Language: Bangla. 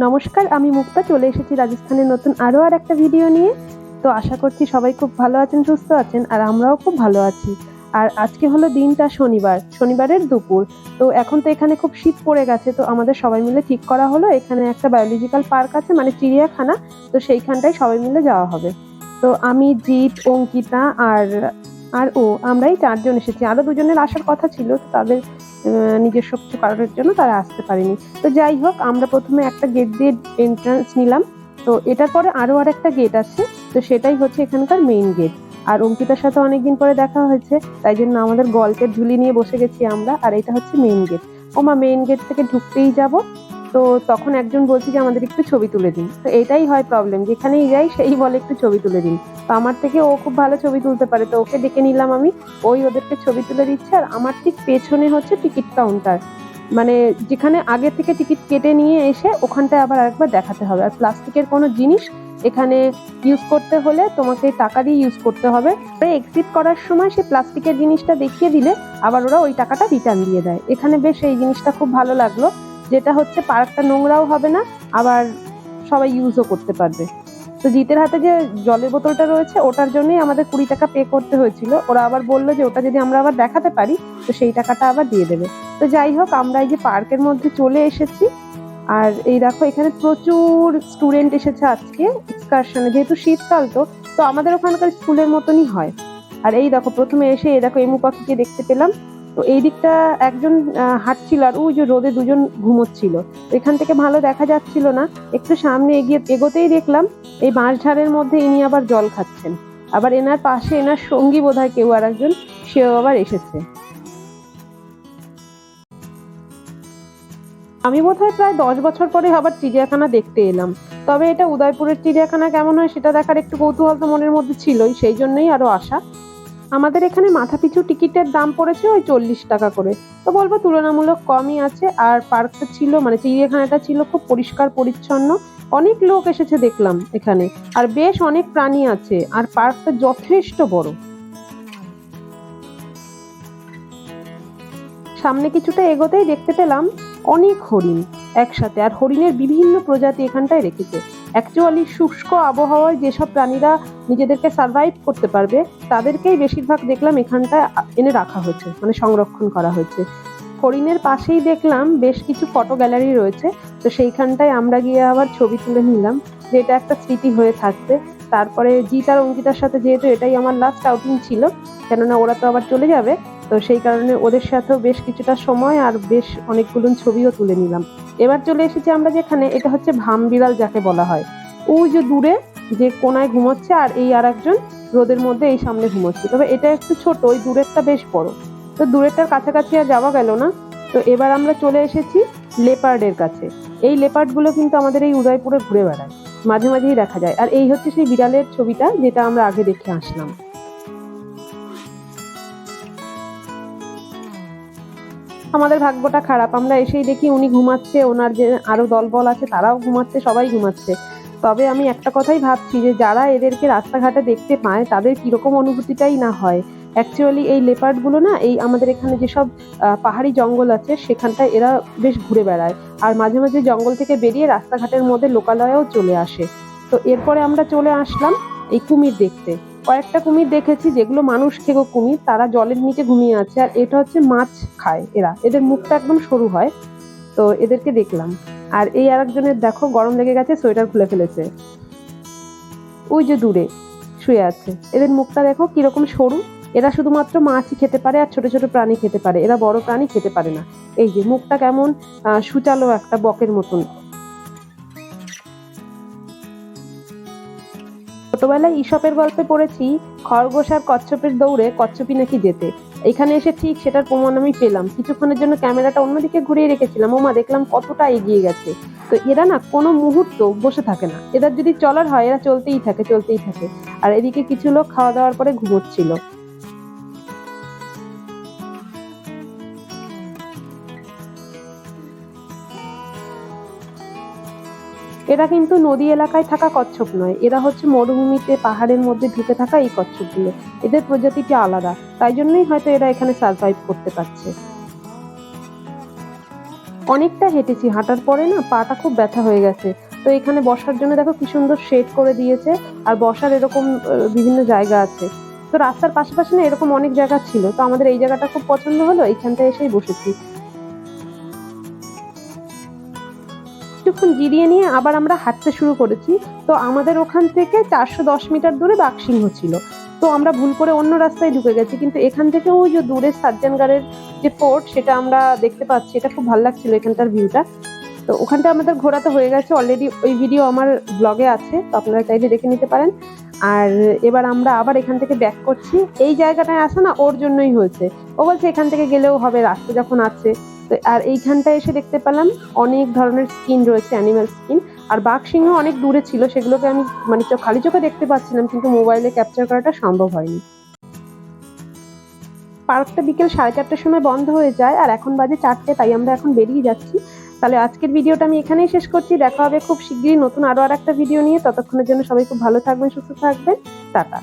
নমস্কার, আমি মুক্তা, চলে এসেছি রাজস্থানের নতুন আরও আর একটা ভিডিও নিয়ে। তো আশা করছি সবাই খুব ভালো আছেন, সুস্থ আছেন, আর আমরাও খুব ভালো আছি। আর আজকে হলো দিনটা শনিবার, শনিবারের দুপুর। তো এখন তো এখানে খুব শীত পড়ে গেছে, তো আমাদের সবাই মিলে ঠিক করা হলো। এখানে একটা বায়োলজিক্যাল পার্ক আছে মানে চিড়িয়াখানা, তো সেইখানটায় সবাই মিলে যাওয়া হবে। তো আমি, জিৎ, অঙ্কিতা আর আর ও, আমরাই চারজন এসেছি। আরও দুজনের আসার কথা ছিল তাদের নিজস্ব কিছু কারণের জন্য তারা আসতে পারেনি। তো যাই হোক, আমরা প্রথমে একটা গেট দিয়ে এন্ট্রান্স নিলাম। তো এটার পরে আরও আর একটা গেট আছে। তো সেটাই হচ্ছে এখানকার মেইন গেট আর অঙ্কিতার সাথে অনেকদিন পরে দেখা হয়েছে, তাই জন্য আমাদের গল্পের ঝুলি নিয়ে বসে গেছি আমরা। আর এটা হচ্ছে মেইন গেট ওমা মেইন গেট থেকে ঢুকতেই যাব। তো তখন একজন বলছে যে, আমাদের একটু ছবি তুলে দিন। তো এটাই হয় প্রবলেম যেখানেই যাই, সেই বলে একটু ছবি তুলে দিন। তো আমার থেকে ও খুব ভালো ছবি তুলতে পারে। তো ওকে ডেকে নিলাম আমি। ওই ওদেরকে ছবি তুলে দিচ্ছে। আর আমার ঠিক পেছনে হচ্ছে টিকিট কাউন্টার। মানে যেখানে আগে থেকে টিকিট কেটে নিয়ে এসে ওখানটায় আবার আরেকবার দেখাতে হবে। আর প্লাস্টিকের কোনো জিনিস এখানে ইউজ করতে হলে তোমাকে টাকা দিয়ে ইউজ করতে হবে। এক্সিট করার সময় সেই প্লাস্টিকের জিনিসটা দেখিয়ে দিলে আবার ওরা ওই টাকাটা রিটার্ন দিয়ে দেয়। এখানে বেশ এই জিনিসটা খুব ভালো লাগল। যেটা হচ্ছে পার্কটা নোংরাও হবে না, আবার সবাই ইউজও করতে পারবে। তো জিতের হাতে যে জলের বোতলটা রয়েছে, ওটার জন্যই আমাদের কুড়ি টাকা পে করতে হয়েছিল। ওরা আবার বলল যে, ওটা যদি আমরা আবার দেখাতে পারি, তো সেই টাকাটা আবার দিয়ে দেবে। তো যাই হোক, আমরা এই যে পার্কের মধ্যে চলে এসেছি। আর এই দেখো, এখানে প্রচুর স্টুডেন্ট এসেছে আজকে এক্সকারশনে যেহেতু শীতকাল তো তো আমাদের ওখানকার স্কুলের মতনই হয়। আর এই দেখো, প্রথমে এসে এই দেখো এমু পাখিকে দেখতে পেলাম। তো এই দিকটা একজন হাঁটছিল আর ওই যে রোদে দুজন ঘুমোচ্ছিল। এখান থেকে ভালো দেখা যাচ্ছিল না। একটু সামনে এগিয়ে, এগোতেই দেখলাম এই বাঁশঝাড়ের মধ্যে ইনি আবার জল খাচ্ছেন। আবার এনার পাশে এনার সঙ্গী বোধহয় কেউ আর একজন, সেও আবার এসেছে। আমি বোধ হয় প্রায় দশ বছর পরে আবার চিড়িয়াখানা দেখতে এলাম। তবে এটা উদয়পুরের চিড়িয়াখানা কেমন হয় সেটা দেখার একটু কৌতূহল তো মনের মধ্যে ছিলই, সেই জন্যই আরও আসা আমাদের এখানে মাথাপিছু টিকিটের দাম পড়েছে ওই চল্লিশ টাকা করে। তো বলব তুলনামূলক কমই আছে আর পার্কটা ছিল মানে চিড়িয়াখানাটা ছিল খুব পরিষ্কার, পরিচ্ছন্ন। অনেক লোক এসেছে দেখলাম এখানে। আর বেশ অনেক প্রাণী আছে আর পার্কটা যথেষ্ট বড়। সামনে কিছুটা এগোতেই দেখতে পেলাম অনেক হরিণ একসাথে। আর হরিণের বিভিন্ন প্রজাতি এখানটায় রেখেছে। অ্যাকচুয়ালি শুষ্ক আবহাওয়ায় যেসব প্রাণীরা নিজেদেরকে সার্ভাইভ করতে পারবে, তাদেরকেই বেশিরভাগ দেখলাম এখানটায় এনে রাখা হয়েছে মানে সংরক্ষণ করা হয়েছে। হরিণের পাশেই দেখলাম বেশ কিছু ফটো গ্যালারি রয়েছে, তো সেইখানটায় আমরা গিয়ে আবার ছবি তুলে নিলাম যে এটা একটা স্মৃতি হয়ে থাকবে। তারপরে জিত আর অঙ্কিতার সাথে যেহেতু এটাই আমার লাস্ট আউটিং ছিল, কেননা ওরা তো আবার চলে যাবে তো সেই কারণে ওদের সাথেও বেশ কিছুটা সময় আর বেশ অনেকগুলো ছবিও তুলে নিলাম। এবার চলে এসেছি আমরা যেখানে, এটা হচ্ছে ভাম বিড়াল যাকে বলা হয়। ওই যে দূরে, যে কোনায় ঘুমোচ্ছে আর এই আর একজন রোদের মধ্যে এই সামনে ঘুমোচ্ছে। তবে এটা একটু ছোট, ওই দূরেরটা বেশ বড়। তো দূরেরটার কাছাকাছি আর যাওয়া গেল না। তো এবার আমরা চলে এসেছি লেপার্ডের কাছে। এই লেপার্ডগুলো কিন্তু আমাদের এই উদয়পুরে ঘুরে বেড়ায়। মাঝে মাঝেই দেখা যায়। আর এই হচ্ছে সেই বিড়ালের ছবিটা, যেটা আমরা আগে দেখে আসলাম। আমাদের ভাগ্যটা খারাপ। আমরা এসেই দেখি উনি ঘুমাচ্ছে, ওনার যে আরও দলবল আছে তারাও ঘুমাচ্ছে, সবাই ঘুমাচ্ছে। তবে আমি একটা কথাই ভাবছি যে যারা এদেরকে রাস্তাঘাটে দেখতে পায়, তাদের কীরকম অনুভূতিটাই না হয়। অ্যাকচুয়ালি এই লেপার্ডগুলো না, এই আমাদের এখানে যেসব পাহাড়ি জঙ্গল আছে, সেখানটায় এরা বেশ ঘুরে বেড়ায়। আর মাঝে মাঝে জঙ্গল থেকে বেরিয়ে রাস্তাঘাটের মধ্যে লোকালয়েও চলে আসে। তো এরপরে আমরা চলে আসলাম এই কুমির দেখতে। কয়েকটা কুমির দেখেছি যেগুলো মানুষ খেগো কুমির, তারা জলের নিচে ঘুমিয়ে আছে আর এটা হচ্ছে মাছ খায় এরা। এদের মুখটা একদম সরু হয়, তো এদেরকে দেখলাম। আর এই আরেকজনের দেখো গরম লেগে গেছে, সোয়েটার খুলে ফেলেছে। ওই যে দূরে শুয়ে আছে। এদের মুখটা দেখো কীরকম সরু। এরা শুধুমাত্র মাছই খেতে পারে আর ছোট ছোট প্রাণী খেতে পারে। এরা বড় প্রাণী খেতে পারে না। এই যে মুখটা কেমন সুচালো একটা বকের মতন। ছোটবেলায় ইসপের গল্পে পড়েছি খরগোশ আর কচ্ছপের দৌড়ে কচ্ছপি নাকি যেতে। এখানে এসে ঠিক সেটার প্রমাণ আমি পেলাম। কিছুক্ষণের জন্য ক্যামেরাটা অন্যদিকে ঘুরিয়ে রেখেছিলাম। ওমা, দেখলাম কতটা এগিয়ে গেছে। তো এরা না কোনো মুহূর্ত বসে থাকে না। এদের যদি চলার হয়, এরা চলতেই থাকে চলতেই থাকে। আর এদিকে কিছু লোক খাওয়া দাওয়ার পরে ঘুমোচ্ছিল। এরা কিন্তু নদী এলাকায় থাকা কচ্ছপ নয়। এরা হচ্ছে মরুভূমিতে, পাহাড়ের মধ্যে ঢুকে থাকা এই কচ্ছপগুলো। এদের প্রজাতিটি আলাদা। তাই জন্যই হয়তো এরা এখানে সার্ভাইভ করতে পারছে। অনেকটা হেঁটেছি। হাঁটার পরে না, পাটা খুব ব্যথা হয়ে গেছে। তো এখানে বসার জন্য দেখো কি সুন্দর শেড করে দিয়েছে। আর বসার এরকম বিভিন্ন জায়গা আছে। তো রাস্তার পাশাপাশি না এরকম অনেক জায়গা ছিল। তো আমাদের এই জায়গাটা খুব পছন্দ হলো। এইখানটা এসেই বসেছি। কিছুক্ষণ জিরিয়ে নিয়ে আবার আমরা হাঁটতে শুরু করেছি, তো আমাদের ওখান থেকে চারশো দশ মিটার দূরে বাঘসিংহ ছিল। তো আমরা ভুল করে অন্য রাস্তায় ঢুকে গেছি, কিন্তু এখান থেকে ওই যে দূরে সার্জনগারের যে ফোর্ট, সেটা আমরা দেখতে পাচ্ছি। এটা খুব ভালো লাগছিল এখানটার ভিউটা। তো ওখানটা আমাদের ঘোরা তো হয়ে গেছে। অলরেডি ওই ভিডিও আমার ব্লগে আছে, তো আপনারা চাইলে দেখে নিতে পারেন। আর এবার আমরা আবার এখান থেকে ব্যাক করছি। এই জায়গাটায় আসা না, ওর জন্যই হয়েছে। ও বলছে এখান থেকে গেলেও হবে, রাস্তা যখন আছে। তো আর এইখানটায় এসে দেখতে পেলাম অনেক ধরনের স্কিন রয়েছে অ্যানিমাল স্কিন আর বাঘ সিংহ অনেক দূরে ছিল, সেগুলোকে আমি মানে খালি চোখে দেখতে পাচ্ছিলাম, কিন্তু মোবাইলে ক্যাপচার করাটা সম্ভব হয়নি। পার্কটা বিকেল সাড়ে চারটার সময় বন্ধ হয়ে যায়, আর এখন বাজে চারটে, তাই আমরা এখন বেরিয়ে যাচ্ছি। তাহলে আজকের ভিডিওটা আমি এখানেই শেষ করছি। দেখা হবে খুব শিগগিরই নতুন আরও আর একটা ভিডিও নিয়ে। ততক্ষণের জন্য সবাই খুব ভালো থাকবেন, সুস্থ থাকবেন। টাটা।